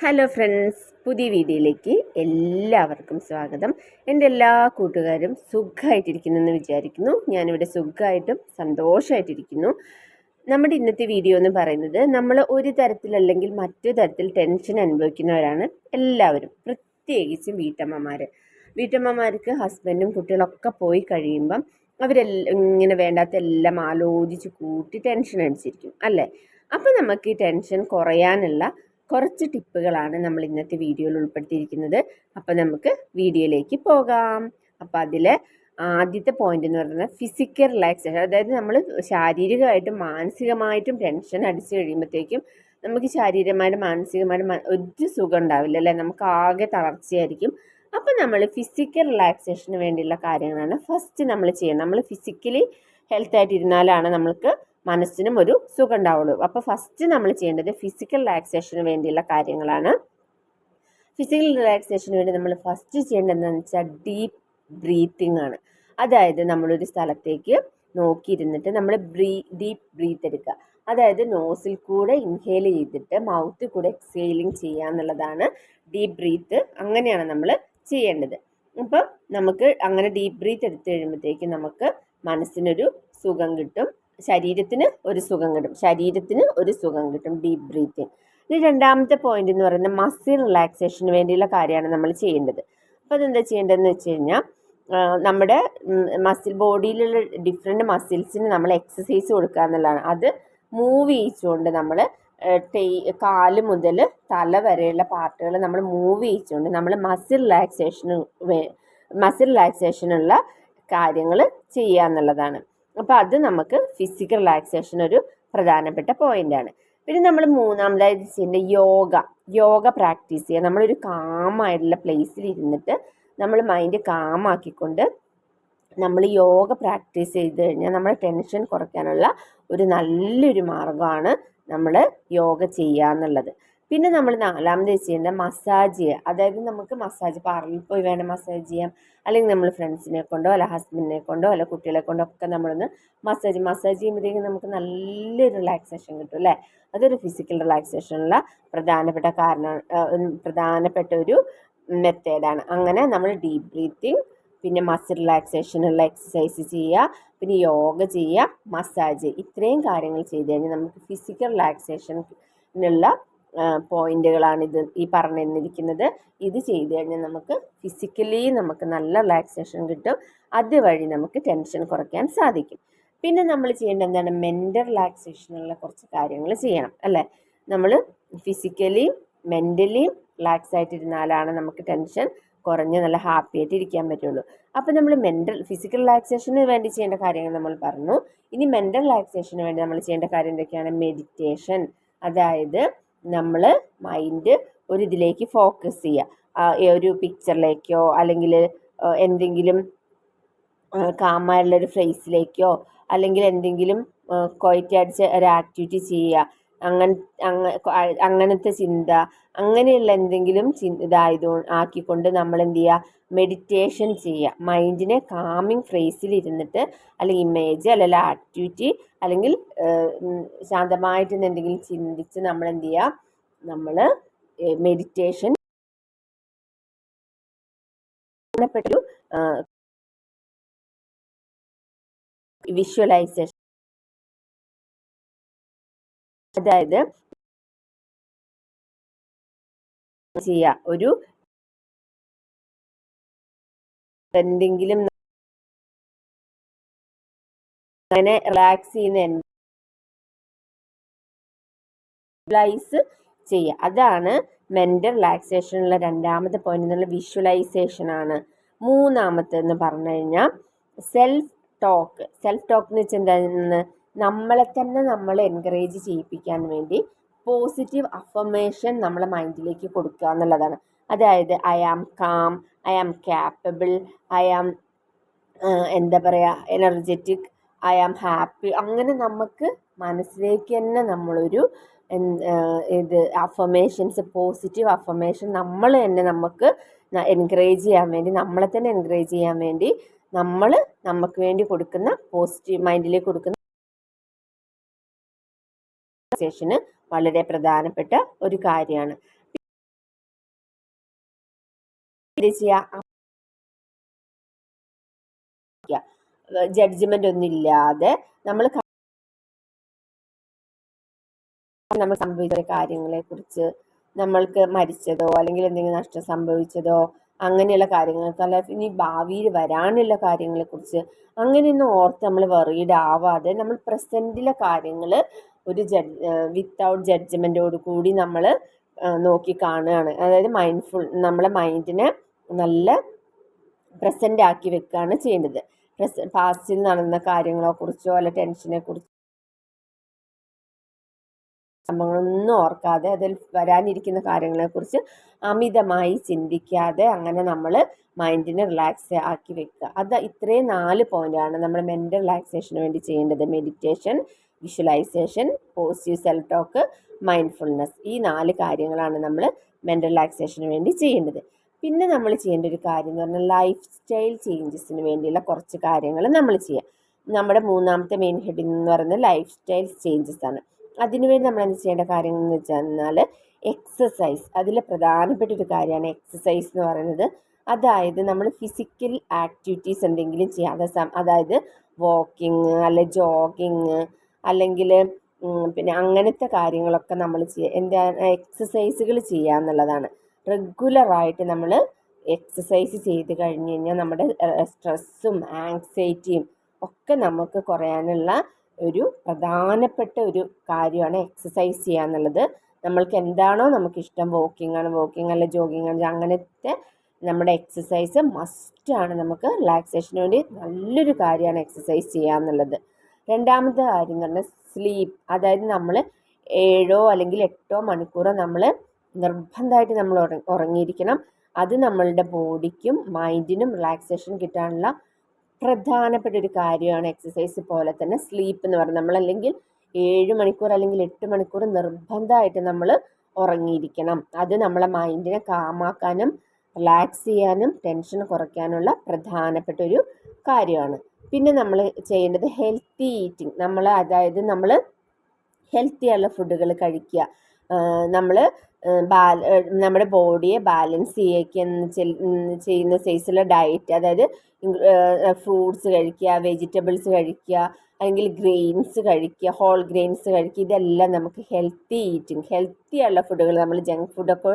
Hello friends പുതിയ വീഡിയോയിലേക്ക് എല്ലാവർക്കും സ്വാഗതം. എന്റെ എല്ലാ കൂട്ടുകാരും സുഖമായിട്ടിരിക്കുന്നെന്ന് വിചാരിക്കുന്നു. ഞാനിവിടെ സുഖമായിട്ടും സന്തോഷമായിട്ടിരിക്കുന്നു. നമ്മുടെ ഇന്നത്തെ വീഡിയോ എന്ന് പറയുന്നത് നമ്മൾ ഒരു തരത്തിലല്ലെങ്കിൽ മറ്റു തരത്തിൽ ടെൻഷൻ അനുഭവിക്കുന്നവരാണ് എല്ലാവരും പ്രത്യേകിച്ചും വീട്ടമ്മമാർ വീട്ടമ്മമാർക്ക് ഹസ്ബൻഡും കുട്ടികളൊക്കെ പോയി കഴിയുമ്പം അവരെല്ലാം ഇങ്ങനെ വേണ്ടാത്ത എല്ലാം ആലോചിച്ച് കൂട്ടി ടെൻഷൻ അടിച്ചിരിക്കും അല്ലേ? അപ്പോൾ നമുക്ക് ഈ ടെൻഷൻ കുറയാനുള്ള കുറച്ച് ടിപ്പുകളാണ് നമ്മൾ ഇന്നത്തെ വീഡിയോയിൽ ഉൾപ്പെടുത്തിയിരിക്കുന്നത്. അപ്പോൾ നമുക്ക് വീഡിയോയിലേക്ക് പോകാം. അപ്പോൾ അതിൽ ആദ്യത്തെ പോയിന്റ് എന്ന് പറയുന്നത് ഫിസിക്കൽ റിലാക്സേഷൻ അതായത് നമ്മൾ ശാരീരികമായിട്ടും മാനസികമായിട്ടും ടെൻഷൻ അടിച്ചു കഴിയുമ്പോഴത്തേക്കും നമുക്ക് ശാരീരികമായിട്ടും മാനസികമായിട്ടും ഒരു സുഖം ഉണ്ടാവില്ല അല്ലേ? നമുക്ക് ആകെ തളർച്ചയായിരിക്കും. അപ്പം നമ്മൾ ഫിസിക്കൽ റിലാക്സേഷന് വേണ്ടിയുള്ള കാര്യങ്ങളാണ് ഫസ്റ്റ് നമ്മൾ ചെയ്യുന്നത് നമ്മൾ ഫിസിക്കലി ഹെൽത്ത് ആയിട്ട് ഇരുന്നാലാണ് നമ്മൾക്ക് മനസ്സിനും ഒരു സുഖം ഉണ്ടാവുള്ളൂ അപ്പോൾ ഫസ്റ്റ് നമ്മൾ ചെയ്യേണ്ടത് ഫിസിക്കൽ റിലാക്സേഷന് വേണ്ടിയുള്ള കാര്യങ്ങളാണ്. ഫിസിക്കൽ റിലാക്സേഷന് വേണ്ടി നമ്മൾ ഫസ്റ്റ് ചെയ്യേണ്ടത് എന്താണെന്ന് വെച്ചാൽ ഡീപ്പ് ബ്രീത്തിങ് ആണ്. അതായത് നമ്മളൊരു സ്ഥലത്തേക്ക് നോക്കിയിരുന്നിട്ട് നമ്മൾ ബ്രീ ഡീപ്പ് ബ്രീത്ത് എടുക്കുക. അതായത് നോസിൽ കൂടെ ഇൻഹേൽ ചെയ്തിട്ട് മൗത്തിൽ കൂടെ എക്സെയിലിംഗ് ചെയ്യുക എന്നുള്ളതാണ് ഡീപ്പ് ബ്രീത്ത് അങ്ങനെയാണ് നമ്മൾ ചെയ്യേണ്ടത്. അപ്പം നമുക്ക് അങ്ങനെ ഡീപ്പ് ബ്രീത്ത് എടുത്തു കഴിയുമ്പോഴത്തേക്ക് നമുക്ക് മനസ്സിനൊരു സുഖം കിട്ടും. ശരീരത്തിന് ഒരു സുഖം കിട്ടും. ശരീരത്തിന് ഒരു സുഖം കിട്ടും ഡീപ്പ് ബ്രീത്തിങ് ഇനി രണ്ടാമത്തെ പോയിന്റ് എന്ന് പറയുന്നത് മസിൽ റിലാക്സേഷന് വേണ്ടിയുള്ള കാര്യമാണ് നമ്മൾ ചെയ്യേണ്ടത്. അപ്പോൾ അതെന്താ ചെയ്യേണ്ടതെന്ന് വെച്ച് കഴിഞ്ഞാൽ നമ്മുടെ മസിൽ ബോഡിയിലുള്ള ഡിഫറെന്റ് മസിൽസിന് നമ്മൾ എക്സസൈസ് കൊടുക്കുക എന്നുള്ളതാണ്. അത് മൂവ് ചെയ്യിച്ചുകൊണ്ട് നമ്മൾ കാൽ മുതൽ തല വരെയുള്ള പാർട്ടുകൾ നമ്മൾ മൂവ് ചെയ്യിച്ചുകൊണ്ട് നമ്മൾ മസിൽ റിലാക്സേഷന് മസിൽ റിലാക്സേഷനുള്ള കാര്യങ്ങൾ ചെയ്യുക എന്നുള്ളതാണ്. അപ്പോൾ അത് നമുക്ക് ഫിസിക്കൽ റിലാക്സേഷൻ ഒരു പ്രധാനപ്പെട്ട പോയിന്റാണ് പിന്നെ നമ്മൾ മൂന്നാമതായി ചെയ്യേണ്ട യോഗ യോഗ പ്രാക്ടീസ് ചെയ്യുക നമ്മളൊരു കാമായിട്ടുള്ള പ്ലേസിൽ ഇരുന്നിട്ട് നമ്മൾ മൈൻഡ് കാമാക്കിക്കൊണ്ട് നമ്മൾ യോഗ പ്രാക്ടീസ് ചെയ്ത് കഴിഞ്ഞാൽ നമ്മുടെ ടെൻഷൻ കുറയ്ക്കാനുള്ള ഒരു നല്ലൊരു മാർഗമാണ് നമ്മൾ യോഗ ചെയ്യുക എന്നുള്ളത്. പിന്നെ നമ്മൾ നാലാമത് ചെയ്യേണ്ട മസാജ് ചെയ്യുക അതായത് നമുക്ക് മസാജ് പാർലറിൽ പോയി വേണം മസാജ് ചെയ്യാം അല്ലെങ്കിൽ നമ്മൾ ഫ്രണ്ട്സിനെ കൊണ്ടോ അല്ല ഹസ്ബൻഡിനെ കൊണ്ടോ അല്ല കുട്ടികളെ കൊണ്ടോ ഒക്കെ നമ്മളൊന്ന് മസാജ് മസാജ് ചെയ്യുമ്പോഴത്തേക്കും നമുക്ക് നല്ല റിലാക്സേഷൻ കിട്ടും അല്ലേ? അതൊരു ഫിസിക്കൽ റിലാക്സേഷനുള്ള പ്രധാനപ്പെട്ട കാരണം പ്രധാനപ്പെട്ട ഒരു മെത്തേഡാണ് അങ്ങനെ നമ്മൾ ഡീപ്പ് ബ്രീത്തിങ് പിന്നെ മസിൽ റിലാക്സേഷനുള്ള എക്സസൈസ് ചെയ്യുക പിന്നെ യോഗ ചെയ്യുക മസാജ് ഇത്രയും കാര്യങ്ങൾ ചെയ്ത് കഴിഞ്ഞാൽ നമുക്ക് ഫിസിക്കൽ റിലാക്സേഷനുള്ള പോയിന്റുകളാണ് ഇത് ഈ പറഞ്ഞു തന്നിരിക്കുന്നത് ഇത് ചെയ്ത് കഴിഞ്ഞാൽ നമുക്ക് ഫിസിക്കലി നമുക്ക് നല്ല റിലാക്സേഷൻ കിട്ടും. അതുവഴി നമുക്ക് ടെൻഷൻ കുറയ്ക്കാൻ സാധിക്കും. പിന്നെ നമ്മൾ ചെയ്യേണ്ട എന്താണ്? മെന്റൽ റിലാക്സേഷനുള്ള കുറച്ച് കാര്യങ്ങൾ ചെയ്യണം അല്ലേ? നമ്മൾ ഫിസിക്കലി മെന്റലി റിലാക്സ് ആയിട്ടിരുന്നാലാണ് നമുക്ക് ടെൻഷൻ കുറഞ്ഞ് നല്ല ഹാപ്പി ആയിട്ട് ഇരിക്കാൻ പറ്റുള്ളൂ. അപ്പോൾ നമ്മൾ മെന്റൽ ഫിസിക്കൽ റിലാക്സേഷന് വേണ്ടി ചെയ്യേണ്ട കാര്യങ്ങൾ നമ്മൾ പറഞ്ഞു. ഇനി മെന്റൽ റിലാക്സേഷന് വേണ്ടി നമ്മൾ ചെയ്യേണ്ട കാര്യം എന്തൊക്കെയാണ്? മെഡിറ്റേഷൻ അതായത് നമ്മൾ മൈൻഡ് ഒരു ഇതിലേക്ക് ഫോക്കസ് ചെയ്യുക ഒരു പിക്ചറിലേക്കോ അല്ലെങ്കിൽ എന്തെങ്കിലും കാമായുള്ളൊരു ഫ്രേസിലേക്കോ അല്ലെങ്കിൽ എന്തെങ്കിലും ക്വയറ്റ് ഒരു ആക്ടിവിറ്റി ചെയ്യുക അങ്ങനെ അങ്ങനത്തെ ചിന്ത അങ്ങനെയുള്ള എന്തെങ്കിലും ഇതായത് ആക്കിക്കൊണ്ട് നമ്മൾ എന്ത് ചെയ്യുക മെഡിറ്റേഷൻ ചെയ്യുക മൈൻഡിനെ കാമിങ് ഫ്രേസിൽ ഇരുന്നിട്ട് അല്ലെങ്കിൽ ഇമേജ് അല്ലെങ്കിൽ ആക്ടിവിറ്റി അല്ലെങ്കിൽ ശാന്തമായിട്ട് എന്തെങ്കിലും ചിന്തിച്ച് നമ്മൾ എന്ത് ചെയ്യുക നമ്മൾ മെഡിറ്റേഷൻ വിഷ്വലൈസേഷൻ അതായത് ചെയ്യുക ഒരു എന്തെങ്കിലും അങ്ങനെ റിലാക്സ് ചെയ്യുന്ന വിഷ്വലൈസ് ചെയ്യുക അതാണ് മെന്റൽ റിലാക്സേഷനുള്ള രണ്ടാമത്തെ പോയിന്റ് എന്നുള്ള വിഷ്വലൈസേഷൻ ആണ്. മൂന്നാമത്തെ എന്ന് പറഞ്ഞു കഴിഞ്ഞാൽ സെൽഫ് ടോക്ക് സെൽഫ് ടോക്ക് എന്ന് വെച്ചാൽ എന്താണ് നമ്മളെ തന്നെ നമ്മൾ എൻകറേജ് ചെയ്യിപ്പിക്കാൻ വേണ്ടി പോസിറ്റീവ് അഫർമേഷൻ നമ്മളെ മൈൻഡിലേക്ക് കൊടുക്കുക എന്നുള്ളതാണ്. അതായത് I am calm I am capable I am എന്താ പറയുക എനർജറ്റിക് ഐ ആം ഹാപ്പി അങ്ങനെ നമുക്ക് മനസ്സിലേക്ക് തന്നെ നമ്മളൊരു ഇത് അഫർമേഷൻസ് പോസിറ്റീവ് അഫർമേഷൻ നമ്മൾ തന്നെ നമുക്ക് എൻകറേജ് ചെയ്യാൻ വേണ്ടി നമ്മളെ തന്നെ എൻകറേജ് ചെയ്യാൻ വേണ്ടി നമ്മൾ നമുക്ക് വേണ്ടി കൊടുക്കുന്ന പോസിറ്റീവ് മൈൻഡിലേക്ക് കൊടുക്കുന്ന വളരെ പ്രധാനപ്പെട്ട ഒരു കാര്യമാണ്. ജഡ്ജ്മെന്റ് ഒന്നുമില്ലാതെ നമ്മൾ നമ്മൾ സംഭവിച്ച കാര്യങ്ങളെ കുറിച്ച് നമ്മൾക്ക് മരിച്ചതോ അല്ലെങ്കിൽ എന്തെങ്കിലും നഷ്ടം സംഭവിച്ചതോ അങ്ങനെയുള്ള കാര്യങ്ങൾക്ക് അല്ല ഇനി ഭാവിയിൽ വരാനുള്ള കാര്യങ്ങളെ കാര്യങ്ങളെക്കുറിച്ച് അങ്ങനെയൊന്നും ഓർത്ത് നമ്മൾ വെറീഡ് ആവാതെ നമ്മൾ പ്രസന്റിലെ കാര്യങ്ങൾ ഒരു ജഡ് വിത്തൗട്ട് ജഡ്ജ്മെന്റോട് കൂടി നമ്മൾ നോക്കി കാണുകയാണ്. അതായത് മൈൻഡ്ഫുൾ നമ്മളെ മൈൻഡിനെ നല്ല പ്രസന്റ് ആക്കി വെക്കുകയാണ് ചെയ്യേണ്ടത്. പ്രസ പാസ്റ്റിൽ നടന്ന കാര്യങ്ങളെക്കുറിച്ചോ അല്ല ടെൻഷനെ കുറിച്ചോ സംഭവങ്ങളൊന്നും ഓർക്കാതെ അതിൽ വരാനിരിക്കുന്ന കാര്യങ്ങളെക്കുറിച്ച് അമിതമായി ചിന്തിക്കാതെ അങ്ങനെ നമ്മൾ മൈൻഡിനെ റിലാക്സ് ആക്കി വെക്കുക. അത് ഇത്രയും നാല് പോയിന്റാണ് നമ്മൾ മെന്റൽ റിലാക്സേഷന് വേണ്ടി ചെയ്യേണ്ടത്. Meditation visualisation positive self talk mindfulness ഈ നാല് കാര്യങ്ങളാണ് നമ്മൾ മെന്റൽ റിലാക്സേഷന് വേണ്ടി ചെയ്യേണ്ടത്. പിന്നെ നമ്മൾ ചെയ്യേണ്ട ഒരു കാര്യം എന്ന് പറഞ്ഞാൽ ലൈഫ് സ്റ്റൈൽ ചേഞ്ചസിന് വേണ്ടിയുള്ള കുറച്ച് കാര്യങ്ങൾ നമ്മൾ ചെയ്യാം. നമ്മുടെ മൂന്നാമത്തെ മെയിൻ ഹെഡിങ് എന്ന് പറയുന്നത് ലൈഫ് സ്റ്റൈൽ ചേഞ്ചസ് ആണ് അതിനുവേണ്ടി നമ്മൾ എന്ത് ചെയ്യേണ്ട കാര്യങ്ങൾ എന്ന് വെച്ചാൽ എക്സസൈസ് അതിൽ പ്രധാനപ്പെട്ട ഒരു കാര്യമാണ് എക്സസൈസ് എന്ന് പറയുന്നത്. അതായത് നമ്മൾ ഫിസിക്കൽ ആക്ടിവിറ്റീസ് എന്തെങ്കിലും ചെയ്യാതെ അതായത് വാക്കിങ് അല്ലെ ജോഗിങ് അല്ലെങ്കിൽ പിന്നെ അങ്ങനത്തെ കാര്യങ്ങളൊക്കെ നമ്മൾ ചെയ്യുക എന്താ എക്സസൈസുകൾ ചെയ്യുക എന്നുള്ളതാണ്. റെഗുലറായിട്ട് നമ്മൾ എക്സസൈസ് ചെയ്ത് കഴിഞ്ഞ് കഴിഞ്ഞാൽ നമ്മുടെ സ്ട്രെസ്സും ആങ്സൈറ്റിയും ഒക്കെ നമുക്ക് കുറയാനുള്ള ഒരു പ്രധാനപ്പെട്ട ഒരു കാര്യമാണ് എക്സസൈസ് ചെയ്യുക എന്നുള്ളത്. നമ്മൾക്ക് എന്താണോ നമുക്കിഷ്ടം വോക്കിംഗ് ആണ് വോക്കിംഗ് അല്ല ജോഗിങ് ആണ് അങ്ങനത്തെ നമ്മുടെ എക്സസൈസ് മസ്റ്റാണ് നമുക്ക് റിലാക്സേഷന് വേണ്ടി നല്ലൊരു കാര്യമാണ് എക്സസൈസ് ചെയ്യുക എന്നുള്ളത്. രണ്ടാമത്തെ കാര്യം എന്ന് പറഞ്ഞാൽ സ്ലീപ്പ് അതായത് നമ്മൾ ഏഴോ അല്ലെങ്കിൽ എട്ടോ മണിക്കൂറോ നമ്മൾ നിർബന്ധമായിട്ട് നമ്മൾ ഉറങ്ങിയിരിക്കണം. അത് നമ്മളുടെ ബോഡിക്കും മൈൻഡിനും റിലാക്സേഷൻ കിട്ടാനുള്ള പ്രധാനപ്പെട്ട ഒരു കാര്യമാണ് എക്സസൈസ് പോലെ തന്നെ സ്ലീപ്പ് എന്ന് പറയുന്നത്. നമ്മളല്ലെങ്കിൽ ഏഴ് മണിക്കൂർ അല്ലെങ്കിൽ എട്ട് മണിക്കൂർ നിർബന്ധമായിട്ട് നമ്മൾ ഉറങ്ങിയിരിക്കണം. അത് നമ്മളെ മൈൻഡിനെ കാമാക്കാനും റിലാക്സ് ചെയ്യാനും ടെൻഷൻ കുറയ്ക്കാനുള്ള പ്രധാനപ്പെട്ട ഒരു കാര്യമാണ്. പിന്നെ നമ്മൾ ചെയ്യേണ്ടത് ഹെൽത്തി ഈറ്റിംഗ് നമ്മൾ അതായത് നമ്മൾ ഹെൽത്തി ആയുള്ള ഫുഡുകൾ കഴിക്കുക. നമ്മൾ നമ്മുടെ ബോഡിയെ ബാലൻസ് ചെയ്യിക്കുന്ന ചെയ്യുന്ന സൈസുള്ള ഡയറ്റ് അതായത് ഫ്രൂട്ട്സ് കഴിക്കുക വെജിറ്റബിൾസ് കഴിക്കുക അല്ലെങ്കിൽ ഗ്രെയിൻസ് കഴിക്കുക ഹോൾ ഗ്രെയിൻസ് കഴിക്കുക. ഇതെല്ലാം നമുക്ക് ഹെൽത്തി ഈറ്റിംഗ് ഹെൽത്തി ആയുള്ള ഫുഡുകൾ നമ്മൾ ജങ്ക് ഫുഡൊക്കെ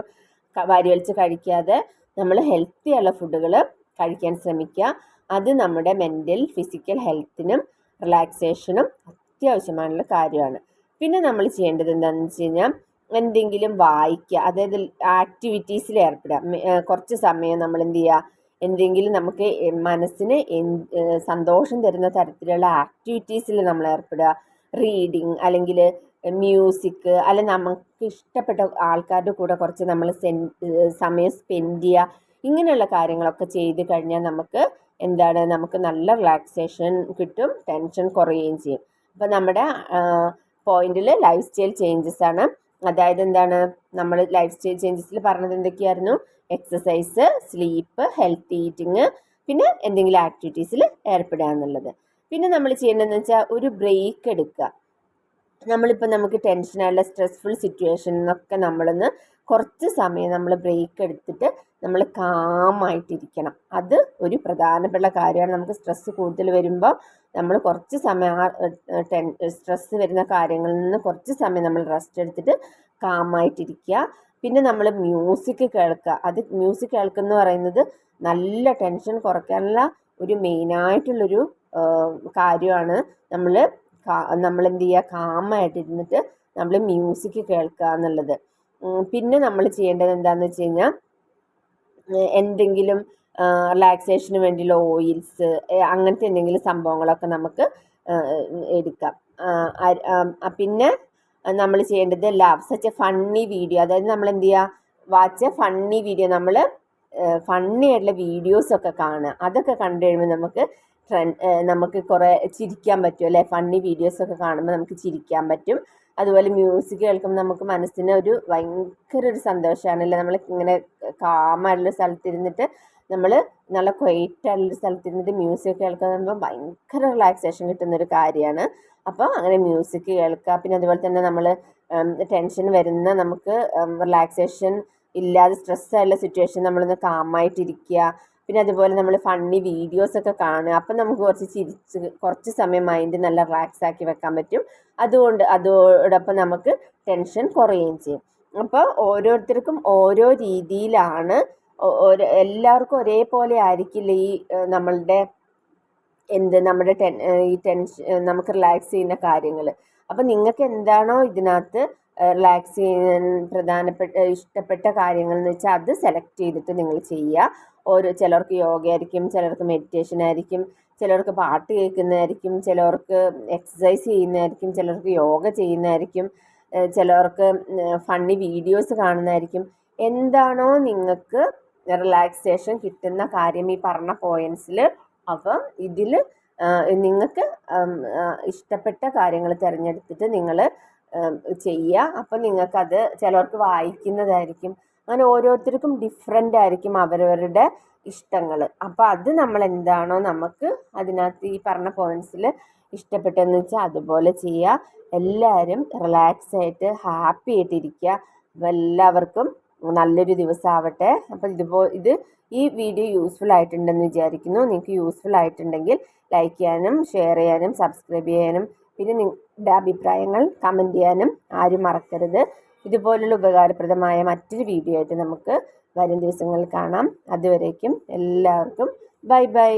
വാരി വലിച്ച് കഴിക്കാതെ നമ്മൾ ഹെൽത്തി ആയുള്ള ഫുഡുകൾ കഴിക്കാൻ ശ്രമിക്കുക. അത് നമ്മുടെ മെന്റൽ ഫിസിക്കൽ ഹെൽത്തിനും റിലാക്സേഷനും അത്യാവശ്യമായുള്ള കാര്യമാണ്. പിന്നെ നമ്മൾ ചെയ്യേണ്ടത് എന്താണെന്ന് വെച്ച് കഴിഞ്ഞാൽ എന്തെങ്കിലും വായിക്കുക അതായത് ആക്ടിവിറ്റീസിൽ ഏർപ്പെടുക. കുറച്ച് സമയം നമ്മൾ എന്ത് ചെയ്യുക എന്തെങ്കിലും നമുക്ക് മനസ്സിന് സന്തോഷം തരുന്ന തരത്തിലുള്ള ആക്ടിവിറ്റീസിൽ നമ്മൾ ഏർപ്പെടുക. റീഡിങ് അല്ലെങ്കിൽ മ്യൂസിക് അല്ല നമുക്ക് ഇഷ്ടപ്പെട്ട ആൾക്കാരുടെ കൂടെ കുറച്ച് നമ്മൾ സെൻ സമയം സ്പെൻഡ് ചെയ്യുക. ഇങ്ങനെയുള്ള കാര്യങ്ങളൊക്കെ ചെയ്ത് കഴിഞ്ഞാൽ നമുക്ക് എന്താണ് നമുക്ക് നല്ല റിലാക്സേഷൻ കിട്ടും ടെൻഷൻ കുറയുകയും ചെയ്യും. അപ്പോൾ നമ്മുടെ പോയിന്റിൽ ലൈഫ് സ്റ്റൈൽ ചേഞ്ചസ് ആണ്. അതായത് എന്താണ് നമ്മൾ ലൈഫ് സ്റ്റൈൽ ചേഞ്ചസിൽ പറഞ്ഞത് എന്തൊക്കെയായിരുന്നു? എക്സസൈസ് സ്ലീപ്പ് ഹെൽത്ത് ഈറ്റിങ് പിന്നെ എന്തെങ്കിലും ആക്ടിവിറ്റീസിൽ ഏർപ്പെടുക എന്നുള്ളത്. പിന്നെ നമ്മൾ ചെയ്യേണ്ടതെന്ന് വെച്ചാൽ ഒരു ബ്രേക്ക് എടുക്കുക. നമ്മളിപ്പോൾ നമുക്ക് ടെൻഷനായുള്ള സ്ട്രെസ്ഫുൾ സിറ്റുവേഷൻ എന്നൊക്കെ നമ്മളൊന്ന് കുറച്ച് സമയം നമ്മൾ ബ്രേക്ക് എടുത്തിട്ട് നമ്മൾ കാമായിട്ടിരിക്കണം. അത് ഒരു പ്രധാനപ്പെട്ട കാര്യമാണ്. നമുക്ക് സ്ട്രെസ്സ് കൂടുതൽ വരുമ്പോൾ നമ്മൾ കുറച്ച് സമയം ടെൻ സ്ട്രെസ്സ് വരുന്ന കാര്യങ്ങളിൽ നിന്ന് കുറച്ച് സമയം നമ്മൾ റെസ്റ്റ് എടുത്തിട്ട് കാമായിട്ടിരിക്കുക. പിന്നെ നമ്മൾ മ്യൂസിക് കേൾക്കുക. അത് മ്യൂസിക് കേൾക്കുക എന്ന് പറയുന്നത് നല്ല ടെൻഷൻ കുറയ്ക്കാനുള്ള ഒരു മെയിനായിട്ടുള്ളൊരു കാര്യമാണ്. നമ്മൾ നമ്മൾ എന്ത് ചെയ്യുക? കാമായിട്ടിരുന്നിട്ട് നമ്മൾ മ്യൂസിക് കേൾക്കുക എന്നുള്ളത്. പിന്നെ നമ്മൾ ചെയ്യേണ്ടത് എന്താണെന്ന് വെച്ച് കഴിഞ്ഞാൽ എന്തെങ്കിലും റിലാക്സേഷന് വേണ്ടിയുള്ള ഓയിൽസ് അങ്ങനത്തെ എന്തെങ്കിലും സംഭവങ്ങളൊക്കെ നമുക്ക് എടുക്കാം. പിന്നെ നമ്മൾ ചെയ്യേണ്ടത് love such a funny video അതായത് നമ്മൾ എന്ത് ചെയ്യുക വാച്ച് എ ഫണ്ണി വീഡിയോ നമ്മൾ ഫണ്ണി ആയിട്ടുള്ള വീഡിയോസൊക്കെ കാണുക. അതൊക്കെ കണ്ടു കഴിയുമ്പോൾ നമുക്ക് നമുക്ക് കുറേ ചിരിക്കാൻ പറ്റും അല്ലേ? ഫണ്ണി വീഡിയോസൊക്കെ കാണുമ്പോൾ നമുക്ക് ചിരിക്കാൻ പറ്റും. അതുപോലെ മ്യൂസിക് കേൾക്കുമ്പോൾ നമുക്ക് മനസ്സിന് ഒരു ഭയങ്കര ഒരു സന്തോഷമാണല്ലേ നമ്മൾ ഇങ്ങനെ കാമായിട്ടുള്ള സ്ഥലത്തിരുന്നിട്ട് നമ്മൾ നല്ല ക്വൈറ്റായിട്ടുള്ള സ്ഥലത്തിരുന്നിട്ട് മ്യൂസിക് കേൾക്കുമ്പോൾ ഭയങ്കര റിലാക്സേഷൻ കിട്ടുന്നൊരു കാര്യമാണ് അപ്പോൾ അങ്ങനെ മ്യൂസിക് കേൾക്കുക പിന്നെ അതുപോലെ തന്നെ നമ്മൾ ടെൻഷൻ വരുന്ന നമുക്ക് റിലാക്സേഷൻ ഇല്ലാതെ സ്ട്രെസ്സായുള്ള സിറ്റുവേഷൻ നമ്മളൊന്ന് കാമായിട്ടിരിക്കുക പിന്നെ അതുപോലെ നമ്മൾ ഫണ്ണി വീഡിയോസൊക്കെ കാണുക. അപ്പം നമുക്ക് കുറച്ച് ചിരിച്ച് കുറച്ച് സമയം മൈൻഡ് നല്ല റിലാക്സ് ആക്കി വെക്കാൻ പറ്റും. അതുകൊണ്ട് അതോടൊപ്പം നമുക്ക് ടെൻഷൻ കുറയുകയും ചെയ്യും. അപ്പോൾ ഓരോരുത്തർക്കും ഓരോ രീതിയിലാണ് എല്ലാവർക്കും ഒരേപോലെ ആയിരിക്കില്ല ഈ നമ്മളുടെ എന്ത് നമ്മുടെ ടെൻ ഈ ടെൻഷൻ നമുക്ക് റിലാക്സ് ചെയ്യുന്ന കാര്യങ്ങൾ അപ്പം നിങ്ങൾക്ക് എന്താണോ ഇതിനകത്ത് റിലാക്സ് ചെയ്യാൻ പ്രധാനപ്പെട്ട ഇഷ്ടപ്പെട്ട കാര്യങ്ങൾ എന്ന് വെച്ചാൽ അത് സെലക്ട് ചെയ്തിട്ട് നിങ്ങൾ ചെയ്യുക. ഓരോ ചിലർക്ക് യോഗയായിരിക്കും ചിലർക്ക് മെഡിറ്റേഷൻ ആയിരിക്കും ചിലർക്ക് പാട്ട് കേൾക്കുന്നതായിരിക്കും ചിലർക്ക് എക്സസൈസ് ചെയ്യുന്നതായിരിക്കും ചിലർക്ക് യോഗ ചെയ്യുന്നതായിരിക്കും ചിലർക്ക് ഫണ്ണി വീഡിയോസ് കാണുന്നതായിരിക്കും. എന്താണോ നിങ്ങൾക്ക് റിലാക്സേഷൻ കിട്ടുന്ന കാര്യം ഈ പറഞ്ഞ പോയിൻസിൽ അപ്പം ഇതിൽ നിങ്ങൾക്ക് ഇഷ്ടപ്പെട്ട കാര്യങ്ങൾ തിരഞ്ഞെടുത്തിട്ട് നിങ്ങൾ ചെയ്യുക. അപ്പം നിങ്ങൾക്കത് ചിലർക്ക് വായിക്കുന്നതായിരിക്കും. അങ്ങനെ ഓരോരുത്തർക്കും ഡിഫറെന്റ് ആയിരിക്കും അവരവരുടെ ഇഷ്ടങ്ങൾ അപ്പോൾ അത് നമ്മൾ എന്താണോ നമുക്ക് അതിനകത്ത് ഈ പറഞ്ഞ പോയിന്റ്സിൽ ഇഷ്ടപ്പെട്ടതെന്ന് വെച്ചാൽ അതുപോലെ ചെയ്യുക എല്ലാവരും റിലാക്സ് ആയിട്ട് ഹാപ്പി ആയിട്ടിരിക്കുക അപ്പോൾ എല്ലാവർക്കും നല്ലൊരു ദിവസമാവട്ടെ അപ്പോൾ ഇതുപോ ഇത് ഈ വീഡിയോ യൂസ്ഫുൾ ആയിട്ടുണ്ടെന്ന് വിചാരിക്കുന്നു. നിങ്ങൾക്ക് യൂസ്ഫുൾ ആയിട്ടുണ്ടെങ്കിൽ ലൈക്ക് ചെയ്യാനും ഷെയർ ചെയ്യാനും സബ്സ്ക്രൈബ് ചെയ്യാനും പിന്നെ നിങ്ങളുടെ അഭിപ്രായങ്ങൾ കമന്റ് ചെയ്യാനും ആരും മറക്കരുത്. ഇതുപോലുള്ള ഉപകാരപ്രദമായ മറ്റൊരു വീഡിയോ ആയിട്ട് നമുക്ക് വരും ദിവസങ്ങളിൽ കാണാം. അതുവരേക്കും എല്ലാവർക്കും ബൈ ബൈ.